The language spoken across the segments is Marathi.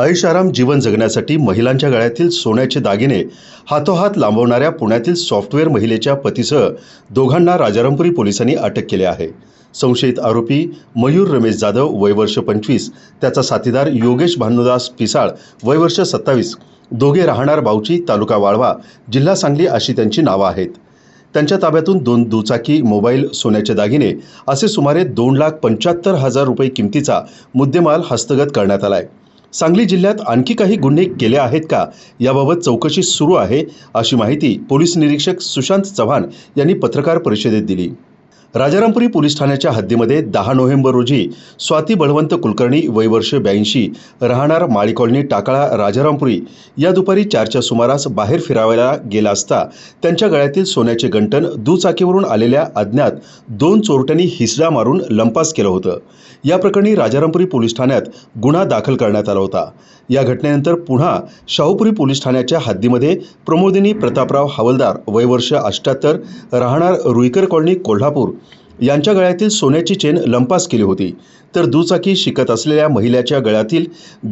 ऐषाराम जीवन जगण्यासाठी महिलांच्या गळ्यातील सोन्याचे दागिने हातोहात लांबवणाऱ्या पुण्यातील सॉफ्टवेअर महिलेच्या पतीसह दोघांना राजारामपुरी पोलिसांनी अटक केली आहे. संशयित आरोपी मयूर रमेश जाधव वयवर्ष पंचवीस त्याचा साथीदार योगेश भानुदास पिसाळ वयवर्ष सत्तावीस दोघे राहणार बावची तालुका वाळवा जिल्हा सांगली अशी त्यांची नावं आहेत. त्यांच्या ताब्यातून दोन दुचाकी मोबाईल सोन्याचे दागिने असे सुमारे दोन लाख पंच्याहत्तर हजार रुपये किमतीचा मुद्देमाल हस्तगत करण्यात आला आहे सांगली जिल्ह्यात आणखी काही गुन्हे केले आहेत का? याबाबत चौकशी सुरू आहे अशी माहिती पोलीस निरीक्षक सुशांत चव्हाण यांनी पत्रकार परिषदेत दिली. राजारामपुरी पोलीस ठाण्याच्या हद्दीमध्ये दहा नोव्हेंबर रोजी स्वाती बळवंत कुलकर्णी वयवर्ष ब्याऐंशी राहणार माळी कॉलनी टाकाळा राजारामपुरी या दुपारी चारच्या सुमारास बाहेर फिरावायला गेला असता त्यांच्या गळ्यातील सोन्याचे गंटन दुचाकीवरून आलेल्या अज्ञात दोन चोरट्यांनी हिसडा मारून लंपास केलं होतं. या प्रकरणी राजारामपुरी पोलीस ठाण्यात गुन्हा दाखल करण्यात आला होता. या घटनेनंतर पुन्हा शाहूपुरी पोलीस ठाण्याच्या हद्दीमध्ये प्रमोदिनी प्रतापराव हवलदार वयवर्ष अष्ट्याहत्तर राहणार रुईकर कॉलनी कोल्हापूर यांच्या गळ्यातील सोन्याची चेन लंपास केली होती. तर दुचाकी शिकत असलेल्या महिलेच्या गळ्यातील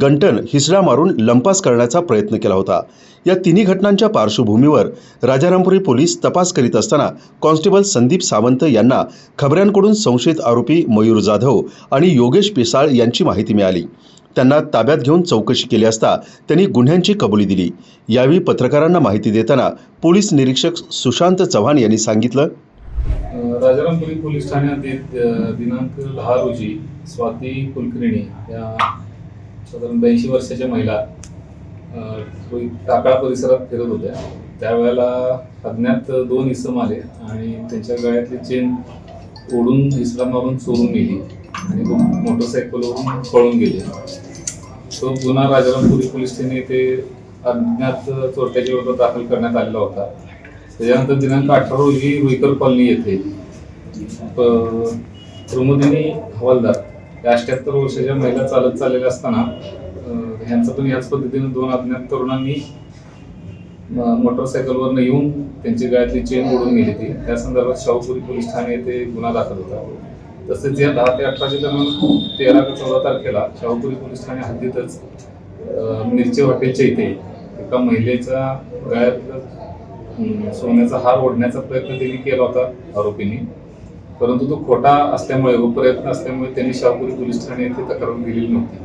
गंटन हिसडा मारून लंपास करण्याचा प्रयत्न केला होता. या तिन्ही घटनांच्या पार्श्वभूमीवर राजारामपुरी पोलीस तपास करीत असताना कॉन्स्टेबल संदीप सावंत यांना खबऱ्यांकडून संशयित आरोपी मयूर जाधव आणि योगेश पिसाळ यांची माहिती मिळाली. त्यांना ताब्यात घेऊन चौकशी केली असता त्यांनी गुन्ह्यांची कबुली दिली. यावेळी पत्रकारांना माहिती देताना पोलीस निरीक्षक सुशांत चव्हाण यांनी सांगितलं राजारामपुरी पोलीस ठाण्यात दिनांक दहा रोजी स्वाती कुलकर्णी या साधारण ब्याऐंशी वर्षाच्या महिला टाकळा परिसरात फिरत होत्या. त्यावेळेला अज्ञात दोन इसम आले आणि त्यांच्या गळ्यातली चेन ओढून इसला मारून चोरून गेली आणि मोटरसायकलवरून पळून गेले. तो गुन्हा राजारामपुरी पोलीस ठाणे ते अज्ञात चोरट्याच्या विरोधात दाखल करण्यात आलेला होता. त्याच्यानंतर दिनांक अठरा रोजी रुईकर कॉलनी येथे प्रमोदिनी हवालदार. या अष्ट्याहत्तर वर्षाच्या महिला चालत चाललेल्या असताना ह्यांचं पण याच पद्धतीने दोन अज्ञात तरुणांनी म- मोटरसायकलवरनं येऊन त्यांची गळ्यातली चेन ओढून गेली ती. त्या संदर्भात शाहूपुरी पोलीस ठाणे येथे गुन्हा दाखल होता. तसेच या दहा ते अठराच्या दरम्यान तेरा ते चौदा तारखेला शाहूपुरी पोलीस ठाणे हद्दीतच मिरचे हॉटेलच्या इथे एका महिलेच्या गळ्यातलं सोन्याचा हार ओढण्याचा प्रयत्न त्यांनी केला होता आरोपींनी. परंतु तो खोटा असल्यामुळे व प्रयत्न असल्यामुळे त्यांनी शाहपुरी पोलीस ठाणे येथे तक्रार दिलेली नव्हती.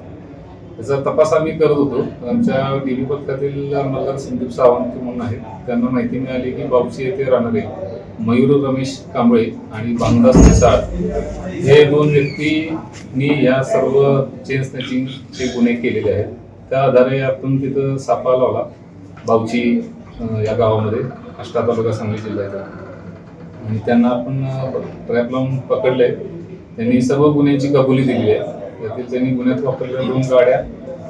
त्याचा तपास आम्ही करत होतो. आमच्या डीबी पथकातील अंमलदार संदीप सावंत म्हणून आहेत. त्यांना माहिती मिळाली की बाबशी येथे राहणारे मयूर रमेश कांबळे आणि भानुदास निसाळ हे दोन व्यक्तींनी या सर्व चेन स्नॅचिंगचे गुन्हे केलेले आहेत. त्या आधारे आपण तिथं सापळा लावला. बावची या गावामध्ये अष्टा तालुका सांगली जिल्ह्याचा आणि त्यांना आपण ट्रॅप लावून पकडले. त्यांनी सर्व गुन्ह्यांची कबुली दिली आहे. त्यातील त्यांनी गुन्ह्यात वापरलेल्या दोन गाड्या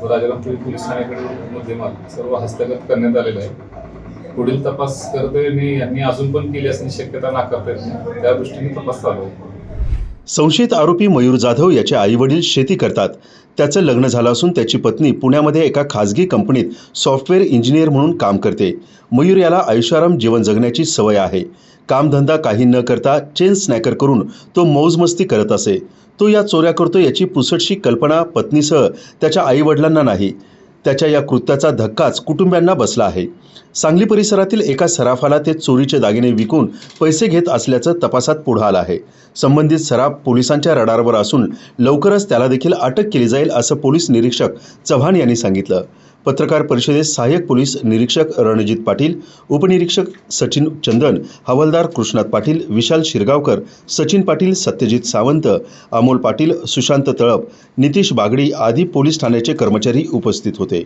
व राजारामपुरी पोलीस ठाण्याकडे मुद्देमाल सर्व हस्तगत करण्यात आलेलं आहे पुढील तपास करते यांनी अजून पण केली असण्याची शक्यता नाकारता येत नाही. त्या दृष्टीने तपास चालू आहे. संशयित आरोपी मयूर जाधव याचे आईवडील शेती करतात. त्याचं लग्न झालं असून त्याची पत्नी पुण्यामध्ये एका खाजगी कंपनीत सॉफ्टवेअर इंजिनियर म्हणून काम करते. मयूर याला आयुष्याराम जीवन जगण्याची सवय आहे. कामधंदा काही न करता चेन स्नॅकर करून तो मौजमस्ती करत असे. तो या चोऱ्या करतो याची पुसटशी कल्पना पत्नीसह त्याच्या आईवडिलांना नाही. त्याच्या या कृत्याचा धक्काच कुटुंबियांना बसला आहे. सांगली परिसरातील एका सराफाला ते चोरीचे दागिने विकून पैसे घेत असल्याचं तपासात पुढं आलं आहे. संबंधित सराफ पोलिसांच्या रडारवर असून लवकरच त्याला देखील अटक केली जाईल असं पोलीस निरीक्षक चव्हाण यांनी सांगितलं. पत्रकार परिषदेत सहाय्यक पोलीस निरीक्षक रणजित पाटील उपनिरीक्षक सचिन चंदन हवालदार कृष्णात पाटील विशाल शिरगावकर सचिन पाटील सत्यजित सावंत अमोल पाटील सुशांत तळप नितीश बागडी आदी पोलीस ठाण्याचे कर्मचारी उपस्थित होते.